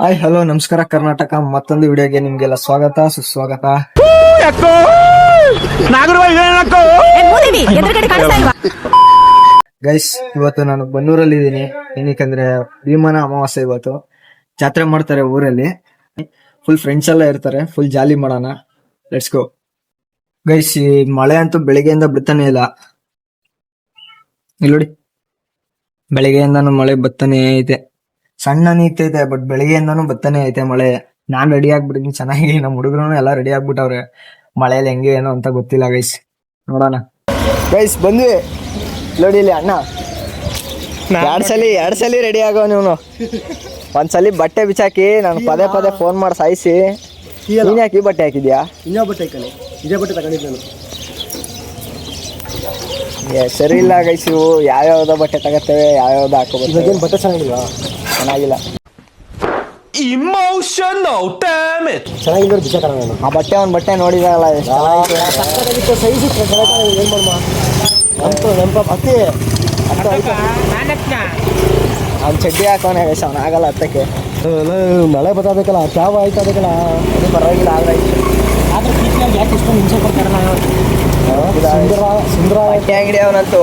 Hi hello ನಮಸ್ಕಾರ, ಕರ್ನಾಟಕ. ಮತ್ತೊಂದು ವಿಡಿಯೋಗೆ ನಿಮ್ಗೆಲ್ಲ ಸ್ವಾಗತ, ಸುಸ್ವಾಗತ. ಗೈಸ್ ಇವತ್ತು ನಾನು ಬನ್ನೂರಲ್ಲಿ ಇದ್ದೀನಿ. ಏನಕ್ಕಂದ್ರೆ ಭೀಮನ ಅಮಾವಾಸ್ಯೆ ಇವತ್ತು. ಜಾತ್ರೆ ಮಾಡ್ತಾರೆ ಊರಲ್ಲಿ. ಫುಲ್ ಫ್ರೆಂಡ್ಸ್ ಎಲ್ಲ ಇರ್ತಾರೆ. ಫುಲ್ ಜಾಲಿ ಮಾಡೋಣ. ಲೆಟ್ಸ್ ಗೋ ಗೈಸ್ ಈ ಮಳೆ ಅಂತೂ ಬೆಳಿಗ್ಗೆಯಿಂದ ಬಿಡ್ತಾನೆ ಇಲ್ಲ. ಇಲ್ಲಿ ನೋಡಿ. ಬೆಳಿಗ್ಗೆಯಿಂದ ಮಳೆ ಬರ್ತಾನೆ ಐತೆ. ಸಣ್ಣ ನೀತೈತೆ ಬಟ್ ಬೆಳಿಗ್ಗೆಯಿಂದಾನು ಬತ್ತಾನೆ ಐತೆ ಮಳೆ. ನಾನ್ ರೆಡಿ ಆಗ್ಬಿಟ್ಟಿದ್ದೀನಿ ಚೆನ್ನಾಗಿ ನಮ್ಮ ಹುಡುಗರು ಎಲ್ಲ ರೆಡಿ ಆಗ್ಬಿಟ್ಟವ್ರೆ. ಮಳೆಯಲ್ಲಿ ಹೆಂಗೆ ಏನೋ ಅಂತ ಗೊತ್ತಿಲ್ಲ ಗೈಸ್ ನೋಡೋಣ. ಗೈಸ್ ಬಂದ್ವಿ. ನೋಡಿ ಇಲ್ಲಿ ಅಣ್ಣ. ಎರಡ್ ಸಲಿ ಎರಡ್ ಸಲಿ ರೆಡಿ ಆಗೋ ಒಂದ್ ಒಂದ್ಸಲಿ ಬಟ್ಟೆ ಬಿಚ್ಚಾಕಿ ನಾನು ಪದೇ ಪದೇ ಫೋನ್ ಮಾಡಿ ಸಾಯಿಸಿ. ನೀನ್ ಯಾಕೆ ಬಟ್ಟೆ ಹಾಕಿದ್ಯಾ? ಇನ್ನೊಬ್ಬ ಬಟ್ಟೆ ಹಾಕಲಿ ಇದೇ ಬಟ್ಟೆ ತಗೊಂಡಿದ್ದೆ ನಾನು. ಸರಿ ಇಲ್ಲ ಗೈಸ್ ಇವು ಯಾವ್ಯಾವ್ದೋ ಬಟ್ಟೆ ತಗತ್ತೇವೆ ಯಾವ್ಯಾವ್ದು ಹಾಕೋಬೇಕು ಬಟ್ಟೆ ಚೆನ್ನಾಗಿಲ್ವಾ? ಚೆನ್ನಾಗಿಲ್ಲ. ಇಮೋಷನಲ್ ಡ್ಯಾಮೇಜ್ ಚೆನ್ನಾಗಿಲ್ಲ ಬಿಸಾಕಣ ನಾನು ಆ ಬಟ್ಟೆ ಒಂದು ಬಟ್ಟೆ ನೋಡಿದಾಗಲ್ಲ ಸಕ್ಕತ್ತಾಗಿತ್ತು ಸೈಜ್ ಏನು ಮಾಡಮ್ಮ ನೆಂಪ ನೆಂಪ ಅತ್ತೆ. ಅವ್ನು ಚಡ್ಡಿ ಹಾಕೋನೆ ಗೈಸ್ ಅವ್ನು ಆಗಲ್ಲ ಹತ್ತಕ್ಕೆ ಮಳೆ ಬರ್ತಾಬೇಕಲ್ಲ ಕ್ಯಾಬ್ ಆಯ್ತಾ ಬೇಕಲ್ಲ ಅದು ಪರವಾಗಿಲ್ಲ ಆದ್ರೆ ಯಾಕೆ ಇಷ್ಟೊಂದು ಹಿಂಸೆ ಕೊಡ್ತಾರಲ್ಲ? ಸುಂದರ ಸುಂದರ. ಅಂಗಡಿ ಅವನಂತೂ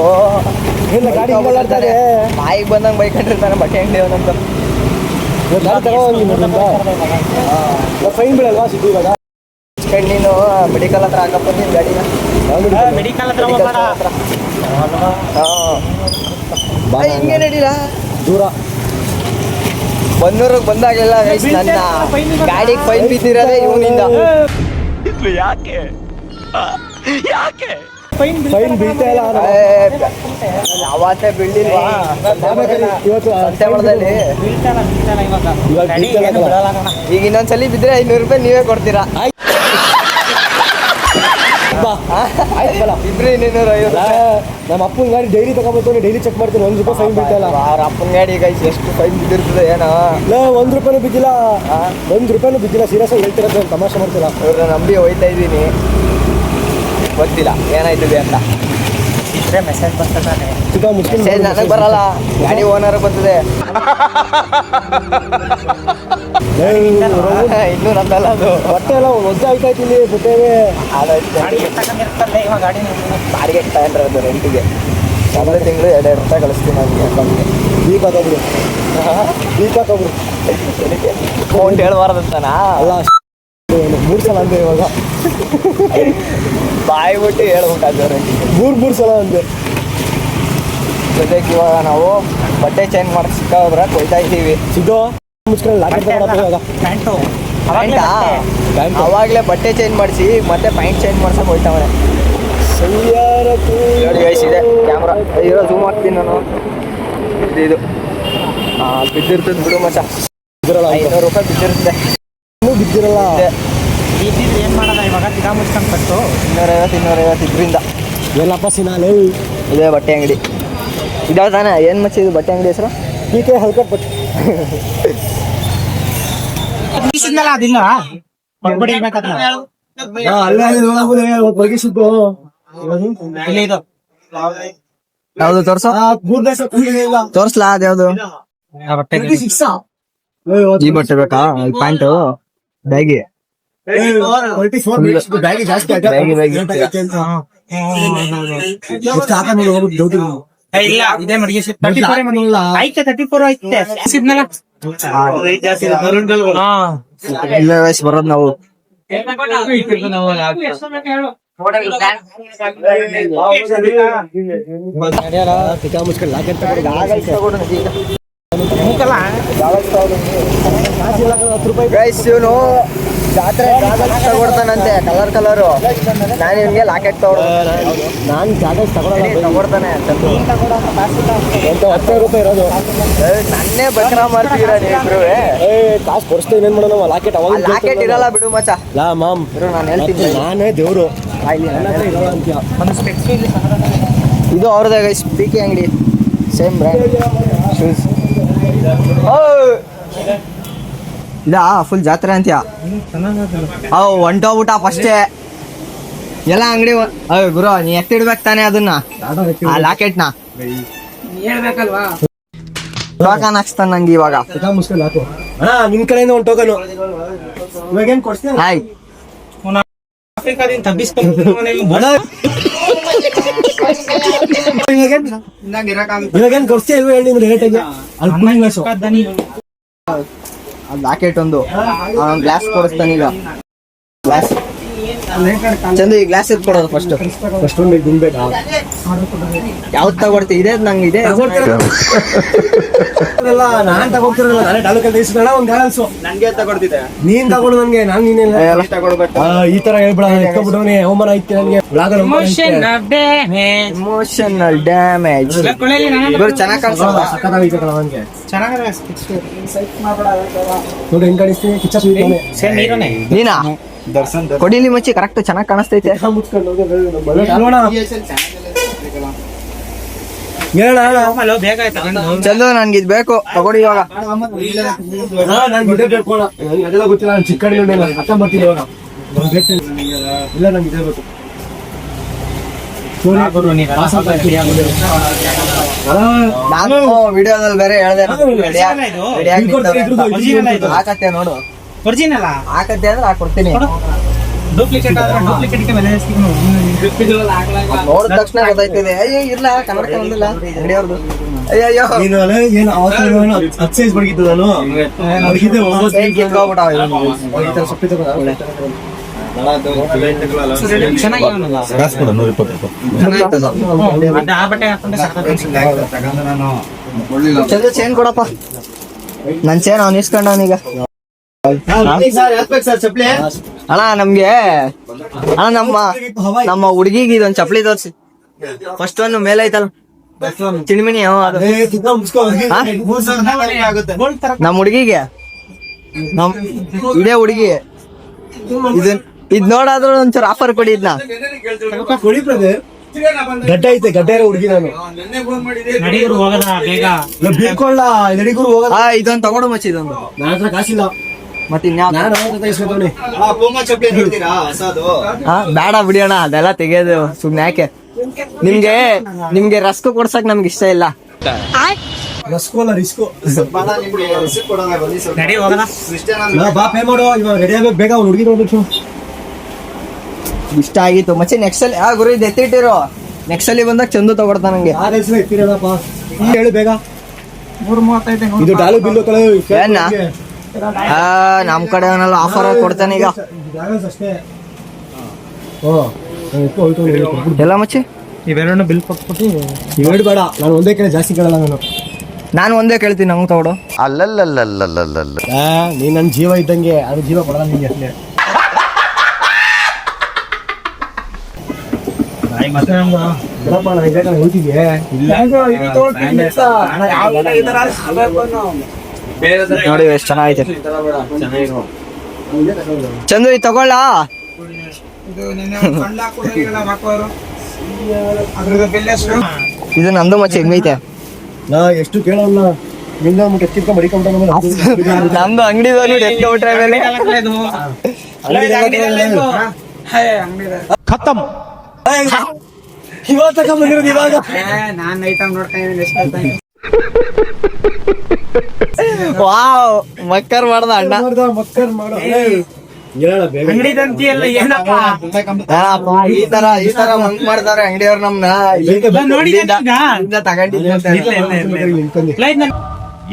ಬಾಯಿಗೆ ಬಂದಂಗ್ ಬೈಕೊಂಡಿರ್ತಾನೆ ಬಟ್ಟೆ ಅಂಗಡಿ ಅವನಂತ ಫೈನ್ ಬೀಳಲ್ವಾ ಸಿದ್ದು ಇವಾಗ? ನೀನು ಮೆಡಿಕಲ್ ಹತ್ರ ಹಾಕಪ್ಪ ನಿನ್ ಗಾಡಿನ. ಮೆಡಿಕಲ್ ಮೆಡಿಕಲ್ ಹತ್ರ. ಬಾ ಏಯ್, ಹಿಂಗೆ ನಡೀಲ ದೂರ. ಬನ್ನೂರಿಗೆ ಬಂದಾಗೆಲ್ಲ guys ನನ್ನ ಗಾಡಿಗೆ ಫೈನ್ ಬಿದ್ದಿರೋದೇ ಇವನಿಂದ. ಫೈನ್ ಬೀಳ್ತಾ ಇಲ್ಲ ಅವತ್ತೇ ಬೀಳಿಲ್ವಾ ಈಗ ಇನ್ನೊಂದ್ಸಲಿ ಬಿದ್ರೆ ಐನೂರು ರೂಪಾಯಿ ನೀವೇ ಕೊಡ್ತೀರಾ? ಇಬ್ರು ಇನ್ನೂರು ಐವತ್ತು ನಮ್ಮ ಅಪ್ಪನ ಗಾಡಿ ಡೈಲಿ ತಗೋಬೇಕು ಡೈಲಿ ಚೆಕ್ ಮಾಡ್ತೀನಿ ಒಂದ್ ರೂಪಾಯಿ ಫೈನ್ ಬಿಟ್ಟಲ್ಲ ಅವ್ರ ಅಪ್ಪನ ಗಾಡಿ ಈಗ ಎಷ್ಟು ಫೈನ್ ಬಿದ್ದಿರ್ತದೆ ಏನೋ. ಲೇ ಒಂದು ರೂಪಾಯಿನೂ ಬಿದ್ದಿಲ್ಲ. ಒಂದ್ ರೂಪಾಯಿ ಬಿದ್ದಿಲ್ಲ ಸೀರಿಯಸ್ ಆಗಿ ಹೇಳ್ತಿರೋದು ತಮಾಷೆ ಇವ್ರನ್ನ ನಂಬಿ ಹೋಯ್ತಾ ಇದ್ದೀನಿ ಗೊತ್ತಿಲ್ಲ ಏನಾಯ್ತದೆ ಅಂತ. ಚಿಕ್ಕ ಮುಸ್ಲಿಂ ಮೆಸೇಜ್ ನನಗೆ ಬರಲ್ಲ. ಗಾಡಿ ಓನರ್ ಬರ್ತದೆ. ಇನ್ನೂ ನಂದಲ್ಲ ಅದು. ಬಟ್ಟೆ ಎಲ್ಲ ಒದ್ದೆ ಆಯ್ತಾ. ಇಲ್ಲಿ ಬಟ್ಟೆಗೆ ಬಾಡಿಗೆ ತಗೊಂಡ್ರೆ ಅದು ರೆಂಟಿಗೆ ಮೊದಲ ತಿಂಗಳು ಎರಡು ರೂಪಾಯಿ ಕಳಿಸ್ತೀನಿ ನನಗೆ ಅಕೌಂಟ್ಗೆ ದೀಪ ತಗೊಬ್ರು ದೀಪ ತಗೊಬ್ರು ಅಮೌಂಟ್ ಹೇಳ್ಬಾರ್ದಂತನಾ ಅಲ್ಲ ಮೂರು ಸಲ ಅಂದೆ ಇವಾಗ. ಬಾಯಿ ಬಿಟ್ಟು ಹೇಳ್ಬೇಕಾದ್ರೆ ಮೂರು ಮೂರು ಸಲ ಅಂದೆ. ಜೊತೆಗೆ ಇವಾಗ ನಾವು ಬಟ್ಟೆ ಚೇಂಜ್ ಮಾಡಕ್ ಸಿಕ್ಕಾದ್ರೆ ಕೊಯ್ತಾ ಇದ್ದೀವಿ. ಸಿದ್ದು ಅವಾಗಲೇ ಬಟ್ಟೆ ಚೇಂಜ್ ಮಾಡಿಸಿ ಮತ್ತೆ ಪ್ಯಾಂಟ್ ಚೇಂಜ್ ಮಾಡ್ಸಕ್ ಹೋಯ್ತಾವ್ರೆ ನೋಡಿ ಕ್ಯಾಮ್ರಾ ಇರೋ ಝೂಮ್ ಹಾಕ್ತೀನಿ ನಾನು. ಇದು ಬಿದ್ದಿರ್ತದೆ ಬಿಡು ಮಚ್ಚ. ಐನೂರು ರೂಪಾಯಿ ಬಿದ್ದಿರ್ತದೆ ಇನ್ನೂ ಬಿದ್ದಿರಲ್ಲ. ಇದೆ. ಇನ್ನೂರೈವತ್ತು ಇನ್ನೂರೈವತ್ತು ಇದರಿಂದ. ಎಲ್ಲಪ್ಪ ಸಿನಾಲೆ? ಇದೇ ಬಟ್ಟೆ ಅಂಗಡಿ. ಇದಾವ ತಾನೇ? ಏನು ಮಚ್ಚ ಇದು ಬಟ್ಟೆ ಅಂಗಡಿ ಹೆಸರು? ಪಿ ಕೆ ಹಲ್ಕಟ್ ಬಟ್ಟೆ. ಅಲ್ಲೇ ಸಿದ್ದು ಯಾವ್ದು ತೋರ್ಸೋ? ತೋರ್ಸ್ಲಾ ಅದ್ಯಾವ್ದು ಈ ಬಟ್ಟೆ ಬೇಕಾ? ಪ್ಯಾಂಟು? ಬ್ಯಾಗಿ? ಬ್ಯಾಗಿ ಜಾಸ್ತಿ ಇಲ್ಲ ಇದೇ ಮಡಿಗೆ ತರ್ಟಿ ಫೋರ್ ಐತೆ ತರ್ಟಿ ಫೋರ್ ಐತೆ ಸಿದ್ನಲ್ಲ ಇಲ್ಲ ವಯಸ್ಸು ಬರೋದು ನಾವು. ಮುಚ್ಕೊಂಡು ಲಾಕೆಟ್ ತಗೊಂಡು ಹತ್ತು ರೂಪಾಯಿ ಜಾತ್ರೆ ತಗೊಡ್ತಾನಂತೆ ಕಲರ್ ಕಲರು ನಾನು ನಿಮಗೆ ಲಾಕೆಟ್ ತಗೊಡ ನಾನು ಜಾತ್ರೆ ತಗೊಳಲ್ಲ ತಗೊಡ್ತಾನೆ ಅಂತ ಹತ್ತು ರೂಪಾಯಿ ಇರೋದು? ನನ್ನೇ ಬಕ್ರ ಮಾಡ್ತೀರಾ ನೀವಿಬ್ರು? ಏ ಕಾಸು ಕೊಡಿಸ್ತಾ ಏನೇನ್ ಮಾಡೋಣ? ಲಾಕೆಟ್ ಅವಾಗ ಲಾಕೆಟ್ ಇರಲ್ಲ ಬಿಡು ಮಚ್ಚ. ಲಾ ಮಾಮ್. ಇರು ನಾನು ಹೇಳ್ತೀನಿ ನಾನೇ ದೇವ್ರು. ಇದು. ಅವ್ರದೇ ಗೈಸ್ ಪಿ ಕೆ ಅಂಗಡಿ. ಸೇಮ್ ಬ್ರ್ಯಾಂಡ್ ಶೂಸ್ ಇದಾ ಫುಲ್ ಜಾತ್ರೆ ಅಂತೀಯ? ಅವ್ ಹೊಂಟೋಗ್ಬಿಟ್ಟ ಫಸ್ಟೇ ಎಲ್ಲ ಅಂಗಡಿ ಅಯ್ಯ ಗುರು ನೀ ಎತ್ತಿಡ್ಬೇಕು ತಾನೆ ಅದನ್ನ? ಆ ಲಾಕೆಟ್ನ ಟೋಕನ್ ಹಾಕ್ಸ್ತಾನ ನಂಗೆ ಇವಾಗ. ನಿಮ್ ಕಡೆಯಿಂದ ಒಂದು ಟೋಕನ್ ಇವಾಗ ಏನ್ ಕೊಡ್ತೀನಿ ಹಾಯ್ ಕೊಡ್ತೀಯ ಇಲ್ವ ಹೇಳಿ ಅಲ್ಲಿ ಜಾಕೆಟ್ ಒಂದು ಗ್ಲಾಸ್ ಕೊಡಿಸ್ತಾನೀಗ ಗ್ಲಾಸ್ ಚಂದು ಈ ಗ್ಲಾಸ್ ಕೊಡೋದು ಫಸ್ಟ್ ಫಸ್ಟ್ ಒಂದು ದುನ್ಬೇಕಾ ಯಾವ್ದು ತಗೊಡ್ತಿ ಇದೆ ನಂಗೆ ಇದೆ. ಅಲ್ಲ ನಾನ್ ತಗೋತಿರಲ್ಲ ನಾನೇ ತಾಲೂಕಲ್ಲಿ ಇಸ್ಕೊಳ್ಳ ಒಂದು ನನಗೆ ನೀನ್ ತಗೊಂಡು ನಂಗೆ ನಾನ್ ನೀನಿಲ್ಲ ತಗೊಡ್ಬೇಕು ಈ ತರ ಹೇಳ್ಬಿಡ ಎತ್ಕೊಂಡ್ಬಿಟ್ಟವನಿ ಅವಮಾನ ಐತಿ ನನಗೆ. ಇಮೋಷನಲ್ ಡ್ಯಾಮೇಜ್ ಇವರು ಚೆನ್ನಾಗಿ ಕಾಣಿಸಲ್ಲ? ಸಖತ್ತಾಗೈತೆ ಕಣ ನನ್ಗೆ ಚೆನ್ನಾಗದ. ನೋಡಿ ಹೆಂಗ್ ಕಾಣಿಸ್ತೀನಿ ಕಿಚ್ಚ ಸುಯ್ತಾನೆ. ನೀನಾ ಕೊಡಿಲಿ ಮಚ್ಚಿ ಕರೆಕ್ಟ್ ಚೆನ್ನಾಗಿ ಕಾಣಿಸ್ತೈತೆ. ಚಂದು ನನ್ಗೆ ಇದು ಬೇಕು. ತಗೊಡಿ ಇವಾಗ. ಗೊತ್ತಿಲ್ಲ ನಾನು ಚಿಕ್ಕ. ಇಲ್ಲ ನಂಗೆ ಇದೇ ಬೇಕು. ವಿಡಿಯೋದಲ್ಲಿ ಬೇರೆ ಹೇಳ್ದೆ? ಹಾಕತ್ತೆ ನೋಡು. ಒರಿಜಿನಲ್ ಹಾಕತ್ತೆ ಅಂದ್ರೆ ಹಾಕೊಡ್ತೀನಿ. ಡೂಪ್ಲಿಕೇಟ್ ಆದ್ರೆ ಡೂಪ್ಲಿಕೇಟ್ ಬೆಲೆ ನೋಡಿದ ತಕ್ಷಣ ಗೊತ್ತಾಯ್ತಿದೆ. ಅಯ್ಯೋ ಇಲ್ಲ ಕನ್ನಡಕ್ಕೆ ಬಂದಿಲ್ಲ. ಅಂಗಡಿಯವ್ರದ್ದು ಅಯ್ಯೋ ನೀನು ಅಲ್ಲ ಏನು ಹತ್ತು ಸೈಜ್ ಬಡಗಿದ್ದು ನಾನು? ಒಂಬತ್ತು. ಈ ಸೊಪ್ಪು ತಗೊಂಡು ಚಂದ್ರ ಚೇನ್ ಕೊಡಪ್ಪ. ನನ್ ಚೇನ್ ಅವ್ನು ಇಸ್ಕೊಂಡವನೀಗ ಅಣ್ಣ ನಮ್ಗೆ ಅಣ್ಣ ನಮ್ಮ ನಮ್ಮ ಹುಡುಗಿಗೆ ಇದೊಂದ್ ಚಪ್ಪಲಿ ತೋರ್ಸಿ. ಫಸ್ಟ್ ಒಂದು ಮೇಲೆ ಐತಲ್ಲ? ಚಿಣಿಮಿಣಿ? ನಮ್ಮ ಹುಡುಗಿಗೆ. ನಮ್ ಇದೇ ಹುಡುಗಿ. ಇದನ್ ಇದ್ ನೋಡಾದ್ರೂ ಒಂಚೂರು ಆಫರ್ ಕೊಡಿ ಇದ್ನ. ಕೊಡಿ ಬ್ರದರ್ ಗಡ್ಡ ಐತೆ ಗಡ್ಡ ಇರೋ ಹುಡುಗಿ ನಾನು. ನಡಿಗರು ಹೋಗದ ಬೇಗ. ಬೀಳ್ಕೊಳ್ಳ ನಡಿಗೂರು ಹೋಗಲ್ಲ ಇದೊಂದ್ ತಗೊಡು ಮಚ್ಚಿ ಇದೊಂದು. ನನ್ನ ಹತ್ರ ಕಾಸಿಲ್ಲ. ಮತ್ತೆ ಬೇಡ ಬಿಡಿ ಅಣ್ಣ ಅದೆಲ್ಲ ತೆಗೆಯೋದು ಸುಮ್ನೆ ಯಾಕೆ? ನಿಮ್ಗೆ ನಿಮ್ಗೆ ರಸ್ಕ್ ಕೊಡ್ಸಕ್ ನಮ್ಗೆ ಇಷ್ಟ ಇಲ್ಲ. ರಿಸ್ಕು ಬಾ ಪೇ ಮಾಡು. ಇವಾಗ ರೆಡಿ ಆಗ್ಬೇಕು ಬೇಗ ಅವ್ನು ಹುಡುಗಿ ನೋಡ್ಬೇಕು ಇಷ್ಟ ಆಗಿತ್ತು. ಮಚ್ಚಿ ನೆಕ್ಸ್ಟ್ ಅಲ್ಲಿ ಆ ಗುರು ಇದು ಎತ್ತಿಟ್ಟಿರೋ. ನೆಕ್ಸ್ಟ್ ಅಲ್ಲಿ ಬಂದಾಗ ಚಂದು ತಗೊಡ್ತಾ ನಂಗೆ. ಆ ಹೇಳು ಬೇಗ. ಮೂರ್ ಮೂವತ್ತೈದು ಇದು ಡಾಲು ಬಿಲ್ಲು ಕಳೆ ಏನ್ನ? ಆ ನಮ್ ಕಡೆ ಅವನೆಲ್ಲ ಆಫರ್ ಕೊಡ್ತಾನೆ ಈಗ. ಎಲ್ಲ ಮಚ್ಚಿ? ಇವೆರಡನ್ನೂ ಬಿಲ್ ಕೊಟ್ಬಿಟ್ಟು ಇವೆರಡು ಬೇಡ ನಾನು ಒಂದೇ ಕಡೆ ಜಾಸ್ತಿ ಕೇಳಲ್ಲ ನಾನು. ನಾನು ಒಂದೇ ಕೇಳ್ತೀನಿ ನಂಗೆ ತಗೊಡು. ಆ, ನೀ ನನ್ನ ಜೀವ ಇದ್ದಂಗೆ ಅದು ಜೀವ ಕೊಡಲ್ಲ ನಿಂಗೆ ಅಷ್ಟೇ. ಮತ್ತೆ ನೋಡಿ ಎಷ್ಟು ಚೆನ್ನಾಗೈತೆ. ಚಂದು ಇದು ತಗೊಳ್ಳ. ಇದು ನಂದು ಮಚ್ಚಿ ಹೆಂಗೈತೆ? ನಾ ಎಷ್ಟು ಕೇಳಲ್ಲ. ನಿಂದ ಮುಟ್ಟು ನಮ್ದು ಅಂಗಡಿ ಮೇಲೆ ಖತ್ತಮ್ ಇವಾಗ ತಗೊಂಡ್ ಬಂದಿರೋದು ಇವಾಗ. ನಾನ್ ಐಟಮ್ ನೋಡ್ತಾ ಇದ್ದೀನಿ ವಾವ್ ಮಕ್ಕರ್ ಮಾಡ್ದ ಅಣ್ಣ. ಮಕ್ಕರ್ ಮಾಡ. ಅಂಗಡಿ ತಂತಿಯಲ್ಲ ಏನಪ್ಪ? ಈ ತರ ಈ ತರ ಮಂಕ್ ಮಾಡ್ತಾರೆ ಅಂಗಡಿಯವ್ರು ನಮ್ನ. ತಗೊಂಡಿದ್ದು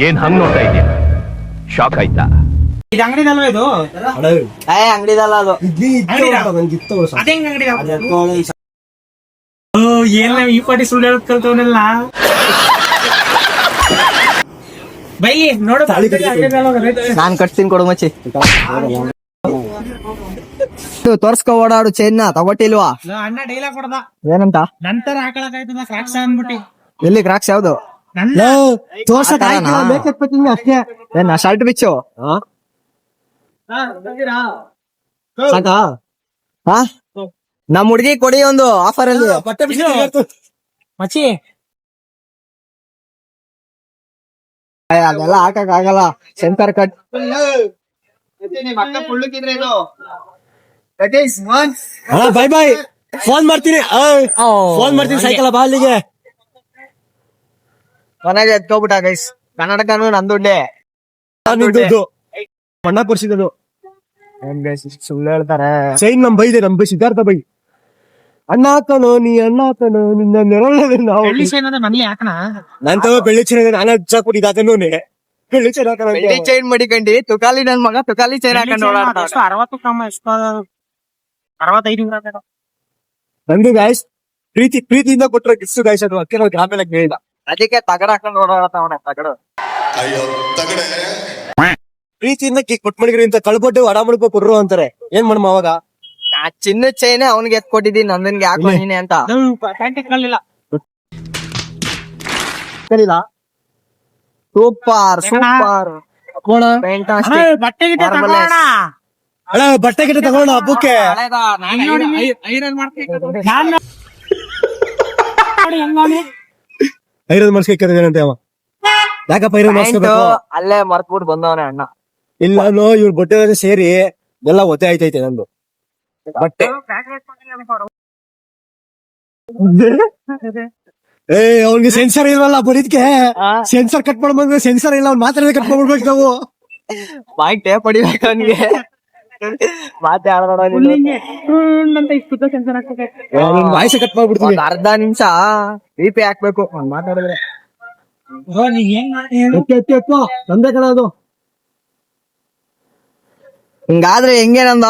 ಏನ್ ಹಂಗ್ ನೋಡ್ತಾ ಇದೀಯ ಶಾಕ್ ಆಯ್ತಾ? ಇದು ಅಂಗಡಿದಲ್ವ ಇದು? ಏ ಅಂಗಡಿದಲ್ಲ ಅದು. ಅದೇ ಈ ಪಾಟಿ ಸುಳ್ಳು ಹೇಳೋದ್ ಕಲ್ತವನೆಲ್ಲ? ಬೈ ನೋಡು. ನಾನ್ ಕಟ್ತೀನಿ ಕೊಡು ಮಚ್ಚಿ. ತೋರ್ಸ್ಕೊ ಓಡಾಡು ಚೈನ್ನ ತಗೊಟ್ಟಿಲ್ವಾ? ಅಣ್ಣ ಡೈಲಾಗ್ ಕೊಡ್ದ. ಏನಂತ? ನಂತರ ಹಾಕೊಳಕಾಯ್ತದ ಕ್ರಾಕ್ಸ್ ಅಂದ್ಬಿಟ್ಟು. ಎಲ್ಲಿ ಕ್ರಾಕ್ಸ್ ಯಾವ್ದು? ತೋರ್ಸಕ್ ಅಷ್ಟೇ. ಏನ್ ಶರ್ಟ್ ಬಿಚ್ಚು. ಸಾಕಾ? ಹಾ ನಮ್ ಹುಡ್ಗಿ ಕೊಡಿ ಒಂದು ಆಫರ್ ಅಲ್ಲಿ. ಮಚ್ಚಿ ಅದೆಲ್ಲ ಹಾಕಕ್ ಆಗಲ್ಲ. Centre cut. Bye bye bye phone ಮಾಡ್ತೀನಿ. ಫೋನ್ ಮಾಡ್ತೀನಿ ಸೈಕಲ್ ಬಾ ಅಲ್ಲಿಗೆ ಮನೆಗೆ ಎತ್ಕೋಬಿಟ್ಟ ಗೈಸ್ ಕನ್ನಡಕನು ನಂದುಡ್ಡೆ ಮಣ್ಣ ಅಣ್ಣ ಕೊಡ್ಸಿದ್ದು ಸುಳ್ಳು ಹೇಳ್ತಾರೆ. ಚೈನ್ ನಮ್ ಬೈದೆ ನಮ್ ಬೈ ಸಿದ್ಧಾರ್ಥ ಬೈ. ಅಣ್ಣ ಕಣೋ ನೀ ಅಣ್ಣಾತನು ನಿನ್ನ ನೆರಳಲ್ಲಿ ನಾವು ಬೆಳ್ಳಿ ಚೈನ್ ಅಂದ್ರೆ ನನಗೆ ಯಾಕಣ ನಾನ್ ತವ ಬೆಳ್ಳಿ ಚೈನ್ ನಾನು ಹಚ್ಚಾಕ್ಬಿಟ್ಟಿದ್ದೆ ಅದನ್ನು ಬೆಳ್ಳಿ ಚೈನ್ ಹಾಕೋಣ ಅಂತ. ಬೆಳ್ಳಿ ಚೈನ್ ಮಡಿಕಂಡಿ ತುಕಾಲಿ ನನ್ ಮಗ ತುಕಾಲಿ ಚೈನ್ ಹಾಕೊಂಡು ಓಡಾಡ್ತಾವ್ನೆ. ಎಷ್ಟು ಅರವತ್ತು ಕ್ರಮ ಎಷ್ಟು ಅರವತ್ತೈದು ಇವ್ರ ಬೇಡ. ನಂದು ಗಾಯ್ಸ್ ಪ್ರೀತಿ ಪ್ರೀತಿಯಿಂದ ಕೊಟ್ಟರೆ ಗಿಫ್ಟ್ ಗಾಯ್ಸ್ ಅದು ಅಕ್ಕಿ ನಾವು ಆಮೇಲೆ ಕೇಳಿಲ್ಲ. ಅದಕ್ಕೆ ತಗಡ ಹಾಕೊಂಡು ಓಡಾಡ್ತಾವನೆ ತಗಡು. ಪ್ರೀತಿಯಿಂದ ಕೇಕ್ ಕೊಟ್ ಮಾಡಿದ್ರಿ ಅಂತ ಕಳ್ಬೊಟ್ಟು ಅಡ ಮಾಡ್ಕೊ ಕೊಡ್ರು ಅಂತಾರೆ. ಏನ್ ಮಾಡಮ್ಮ ಅವಾಗ? ಆ ಚಿನ್ನ ಚೈನೆ ಅವನಿಗೆ ಎತ್ ಕೊಟ್ಟಿದ್ದೀನಿ ನಂದನ್ಗೆ ಯಾಕೋ ನೀನೆ ಅಂತ. Super super. ಬಟ್ಟೆ ಗಿಟ್ಟೆ. ಅಣ್ಣ ಬಟ್ಟೆ ಗಿಟ್ಟೆ ತಗೋಣ ಹಬ್ಬಕ್ಕೆ. ಐರನ್ ಮಾಡಿಸ್ಕೊತಾರಂತೆ ಅವ? ಯಾಕಪ್ಪ ಐರನ್ ಮಾಡಿಸ್ಕೋಬೇಕು? ಅಲ್ಲೇ ಮರ್ತ್ಬಿಟ್ಟು ಬಂದವನೇ ಅಣ್ಣ. ಇಲ್ಲ ನೋ ಇವ್ರ ಬಟ್ಟೆ ಸೇರಿ ಎಲ್ಲ ಒತ್ತೆ ಆಯ್ತೈತೆ ನಂದು. ಬಟ್ಟೆ. ಏ ಅವ್ನಿಗೆ ಸೆನ್ಸರ್ ಇಲ್ವಲ್ಲ ಬರೀದ್ಕೆ? ಸೆನ್ಸರ್ ಕಟ್ ಮಾಡ್ಬಂದ್ರೆ ಸೆನ್ಸರ್ ಇಲ್ಲ ಅವ್ನ್ ಮಾತ್ರ ಕಟ್ ಮಾಡ್ಬಿಡ್ಬೇಕು ನಾವು. ಬಾಯ್ ಟೇಪ್ ಹೊಡಿಬೇಕು ಅವನಿಗೆ. ವಾಯ್ಸ್ ಕಟ್ ಮಾಡ್ಬಿಡ್ತೀವಿ ಅರ್ಧ ನಿಮಿಷ ರೀಪೇ ಹಾಕ್ಬೇಕು. ಅವ್ನ್ ಮಾತಾಡಿದ್ರೆ ನಂದೇ ಕಣ ಅದು. ಹಿಂಗಾದ್ರೆ ಹೆಂಗೆ ನಂದ?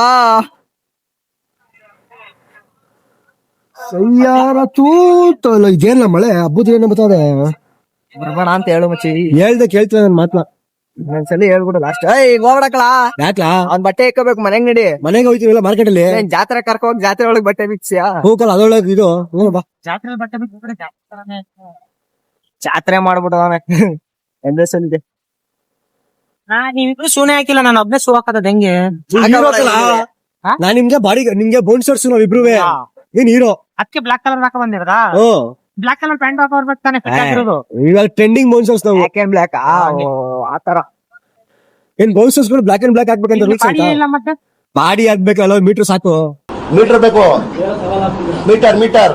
ಸಯ್ಯಾರ ತೂತು ಅಲ್ಲ ಇದೇನ ಮಳೆ? ಹಬ್ಬದ ಏನ ಬರ್ತದೆ ಬರ್ಬೇಡ ಅಂತ ಹೇಳು ಮಚ್ಚಿ. ಹೇಳ್ದೆ ಕೇಳ್ತೀನಿ ನನ್ ಮಾತ್ನ. ಒಂದ್ಸಲಿ ಹೇಳ್ಬಿಡು ಲಾಸ್ಟ್ ಏಯ್ ಹೋಗ್ಬಿಡಕಲ ಯಾಕ್ಲಾ? ಅವ್ನ್ ಬಟ್ಟೆ ಇಕ್ಕೋಬೇಕು ಮನೆಗ್ ನಡಿ. ಮನೆಗೆ ಹೋಯ್ತೀವಲ್ಲ ಮಾರ್ಕೆಟ್ ಅಲ್ಲಿ ಏನ್ ಜಾತ್ರೆ ಕರ್ಕೊ ಹೋಗಿ ಜಾತ್ರೆ ಒಳಗ್ ಬಟ್ಟೆ ಬಿಚ್ಚಿಯಾ? ಹೋಗಲ್ಲ ಅದೊಳಗೆ ಇದು ಹ್ಞೂ ಬಾ. ಜಾತ್ರೆ ಬಟ್ಟೆ ಜಾತ್ರೆನೇ. ಜಾತ್ರೆ ಎಂದ್ರೆ ನಾ ನೀವಿಬ್ರು ಸೂನೆ ಹಾಕಿಲ್ಲ ನಾನು ಒಬ್ನೇ ಸೂ ಹಾಕದ ಹೆಂಗೆ? ಹಾ? ನಾನ್ ನಿಮ್ಗೆ ಬಾಡಿ ನಿಮ್ಗೆ ಬೋನ್ಸರ್ಸ್ ನಾವ್ ಇಬ್ರುವೆ ಏನ್ ಹೀರೋ ಅದಕ್ಕೆ ಬ್ಲಾಕ್ ಕಲರ್ ಹಾಕ ಬಂದಿರದ? ಓ ಬ್ಲಾಕ್ ಕಲರ್ ಪ್ಯಾಂಟ್ ಹಾಕೋ ಬರ್ಬೇಕು ತಾನೆ fit ಆಗಿರೋದು. ಇವಾಗ ಟ್ರೆಂಡಿಂಗ್ ಬೋನ್ಸರ್ಸ್ ನಾವು. ಬ್ಲಾಕ್ ಅಂಡ್ ಬ್ಲಾಕ್ ಆತರ. ಏನ್ ಬೌನ್ಸರ್ಸ್ಗಳು ಬ್ಲಾಕ್ ಅಂಡ್ ಬ್ಲಾಕ್ ಹಾಕ್ಬೇಕಂತ ರೂಲ್ಸ್ ಬಾಡಿ ಇಲ್ಲ ಮತ್ತೆ? ಬಾಡಿ ಹಾಕ್ಬೇಕಲ್ಲ ಮೀಟರ್ ಸಾಕು. ಮೀಟರ್ ಬೇಕು. ಮೀಟರ್ ಮೀಟರ್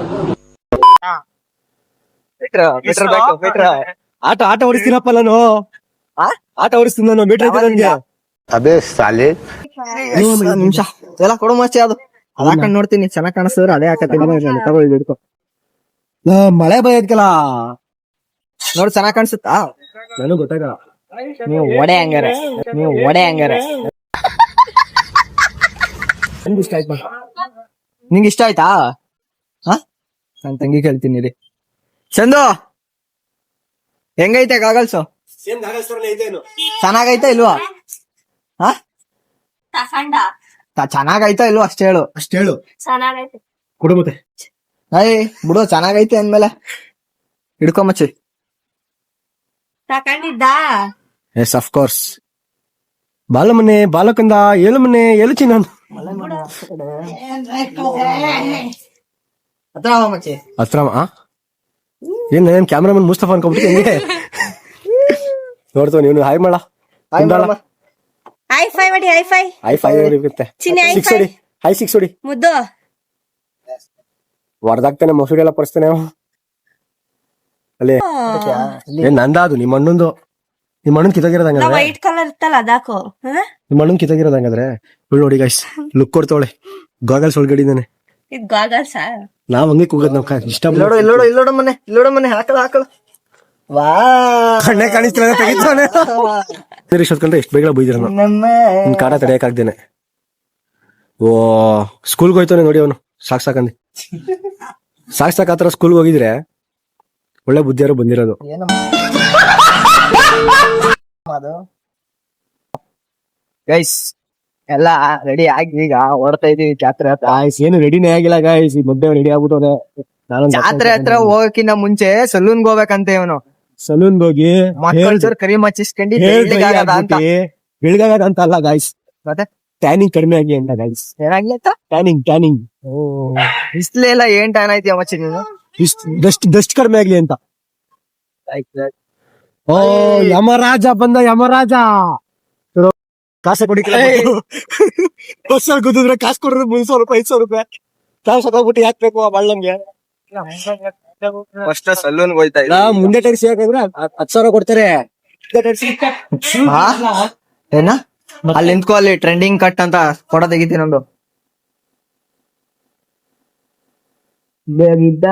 ಮೀಟರ್ ಮೀಟರ್ ಬೇಕು ಮೀಟರ್ ಆಟ ಆಟ ಓಡಿಸ್ತೀನಪ್ಪ ನಾನು. ಆ? ಆಟ ಓಡಿಸ್ತೀನಿ ನಾನು ಮೀಟರ್ ಐತೆ ನನ್ಗೆ. ಅಬೇ ಸಾಲೆ. ನಿಮಿಷ. ಎಲ್ಲ ಕೊಡು ಮಸ್ತಿ ಅದು. ಅದ್ ಹಾಕೊಂಡ್ ನೋಡ್ತೀನಿ ಚೆನ್ನಾಗ್ ಕಾಣಿಸಿದ್ರೆ ಅದೇ ಹಾಕತ್ತೀನಿ. ತಗೊಳ್ಳಿ ಹಿಡ್ಕೊ. ನಾ ಮಳೆ ಬೈಯದ್ಕಲ್ಲ. ನೋಡ್ ಚೆನ್ನಾಗ್ ಕಾಣಿಸುತ್ತಾ? ನನಗ್ ಗೊತ್ತಾಗಲ್ಲ. ನೀವು ಒಡೆ ಹಂಗಾರೆ. ನೀವು ಒಡೆ ಹಂಗಾರೆ. ನನ್ಗೆ ಇಷ್ಟ ಆಯ್ತು ನಿಂಗೆ ಇಷ್ಟ ಆಯ್ತಾ? ಹಾ? ನನ್ ತಂಗಿ ಕೇಳ್ತೀನಿ ರೀ ಚಂದು ಹೆಂಗೈತೆ ಗಾಗಲ್ಸು ಚೆನ್ನಾಗೈತೆ ಇಲ್ವಾ? ಹಾ? ತ- ಚೆನ್ನಾಗೈತಾ ಇಲ್ವಾ ಅಷ್ಟೇ ಹೇಳು. ಅಷ್ಟ್ ಹೇಳು. ಚೆನ್ನಾಗೈತೆ. ಕೊಡು ಮತ್ತೆ. ಅಯ್ಯ ಬಿಡು ಚೆನ್ನಾಗೈತೆ ಅಂದ್ಮೇಲೆ. ಹಿಡ್ಕೊ ಮಚ್ಚಿ. ತಕೊಂಡಿದ್ದ ಎಸ್ ಅಫ್ ಕೋರ್ಸ್ ಬಾಲಮನೆ ಬಾಲಕಂದ ಏಳು ಮನೆ ಏಳು ಚಿನ್ನ ಹತ್ರ ಬಾ ಮಚ್ಚಿ. ಹತ್ರ ಆ? ಏನ್ ಏನ್ ಕ್ಯಾಮ್ರಾಮನ್ ಮುಸ್ತಫಾ ಅನ್ಕೊಂಡ್ಬಿಟ್ಟು ಹೆಂಗೆ ನೋಡ್ತವ ನೀವು ಹಾಯ್ ಮಾಡ. ಹಾಯ್ ಕುಂದಾಳ. ಹೈ ಫೈ ಮಾಡಿ ಹೈ ಫೈ ಹೈ ಫೈವ್ ಇರುತ್ತೆ ಚಿನ್ನಿ ಹೈ ಸಿಕ್ಸ್ ಫೈ ಹೊಡಿ. ಹೈ ಸಿಕ್ಸ್ ಹೊಡಿ. ಮುದ್ದು. ಹೊಡೆದಾಗ್ತಾನೆ ಮಸೂರಿ ಎಲ್ಲ ಪರಿಸ್ತಾನೆ ಅವ. ಅಲ್ಲಿ. ಏನ್ ನಂದ ಅದು ನಿಮ್ಮ ಅಣ್ಣಂದು. ನಿಮ್ಮ ಅಣ್ಣನ್ ಕಿತ್ತೋಗಿರೋದ್ ವೈಟ್ ಕಲರ್ ಇತ್ತಲ್ಲ ಅದಾಕೋ ಹ? ನಿಮ್ಮ ಅಣ್ಣನ್ ಕಿತ್ತೋಗಿರೋದ್ ಹಂಗಂದ್ರೆ? ನೋಡಿ ಗೈಸ್ ಲುಕ್ ಕೊಡ್ತಾವಳೆ. ಗಾಗಲ್ಸ್ ಒಳಗಡಿದಾನೆ ಇದ್ ಗಾಗಲ್ಸ್ ನಾವ್ ಹಂಗೆ ಕೂಗದ್ ನಾವ್ ಕ- ಇಷ್ಟ ಇಲ್ಲೋಡು ಇಲ್ಲೋಡ ಇಲ್ಲೋಡು ಮನೆ ಇಲ್ಲೋಡ ಮನೆ ಹಾಕಲ್ಲ ಹಾಕಳ ವಾ. ಕಣ್ಣೆ ಕಾಣಿಸ್ತಿಲ್ಲ ತೆಗಿತಾನೆ ಇಷ್ಟೊತ್ಕೊಂಡ್ರೆ ಎಷ್ಟು ಬೇಗ ಬೈದಿರ ನಮ್ಮ ನಿನ್ ಕಾಟ ತಡೆಯಕ್ಕಾಗ್ದೇನೆ ಓ ಸ್ಕೂಲ್ಗೆ ಹೋಯ್ತಾನೆ ನೋಡಿ ಅವನು. ಸಾಕ್ ಸಾಕಂದಿ ಸಾಕ್ ಸಾಕ್ ಆತರ ಸ್ಕೂಲ್ಗೆ ಹೋಗಿದ್ರೆ ಒಳ್ಳೆ ಬುದ್ಧಿಯಾರು ಬಂದಿರೋದು. ಅದು? ಗೈಸ್ ಎಲ್ಲ ರೆಡಿ ಆಗಿ ಈಗ ಹೊರಡ್ತಾ ಇದೀವಿ ಜಾತ್ರೆ ಹತ್ರ. ಗಾಯ್ಸ್ ಏನು ರೆಡಿನೇ ಆಗಿಲ್ಲ ಗಾಯ್ಸ್ ಮಧ್ಯೆ ರೆಡಿ ಆಗ್ಬಿಟ್ಟವ್ರೆ ನಾನು ಜಾತ್ರೆ ಹತ್ರ ಹೋಗಕ್ಕಿಂತ ಮುಂಚೆ ಸಲೂನ್ಗೆ ಹೋಗ್ಬೇಕಂತೆ ಇವನು. ಸಲೂನ್ ಹೋಗಿ ಬೆಳಗಾಗದಂತ ಕರಿ ಮಚ್ಚಿಸ್ಕೊಂಡು ಅಂತ. ಬೆಳಗಾಗದ ಅಂತ ಅಲ್ಲ ಗಾಯ್ಸ್ ಮತ್ತೆ? ಟ್ಯಾನಿಂಗ್ ಕಡಿಮೆ ಆಗಿ ಅಂತ ಗಾಯ್ಸ್ ಏನಾಗ್ಲಿ ಅಂತ? ಟ್ಯಾನಿಂಗ್ ಟ್ಯಾನಿಂಗ್ ಬಿಸ್ಲೆ ಎಲ್ಲ ಏನ್ ಟ್ಯಾನ್ ಐತಿ ಮಚ್ಚಿ ನೀನು? ಡಸ್ಟ್ ಡಸ್ಟ್ ಕಡಿಮೆ ಆಗ್ಲಿ ಅಂತ. ಓ ಯಮರಾಜ ಬಂದ ಯಮರಾಜ. ಕಾಸ ಕೊಡಿ ಬಸ್ಸಲ್ಲಿ ಗುದ್ದಿದ್ರೆ ಕಾಸು ಕೊಡ್ರೆ ಮೂರ್ ಸಾವಿರ ರೂಪಾಯಿ ಐದು ಸಾವಿರ ರೂಪಾಯಿ. ಕಾಸು ಹಾಕ್ಬಿಟ್ಟು ಯಾಕೆ ಬೇಕು ಆ ಬಳ್ಳಂಗೆ? ಫಸ್ಟ್ ಸಲೂನ್ ಹೋಯ್ತಾ ನಾ ಮುಂದೆ ಟೈರ್ಸ್ ಯಾಕಂದ್ರೆ ಹತ್ತು ಸಾವಿರ ಕೊಡ್ತಾರೆ. ಹಾ? ಏನ? ಅಲ್ಲಿ ನಿಂತ್ಕೋ ಅಲ್ಲಿ ಟ್ರೆಂಡಿಂಗ್ ಕಟ್ ಅಂತ ಕೊಡ ತೆಗಿತೀನಿ ಒಂದು. ಬೇಗಿದ್ದ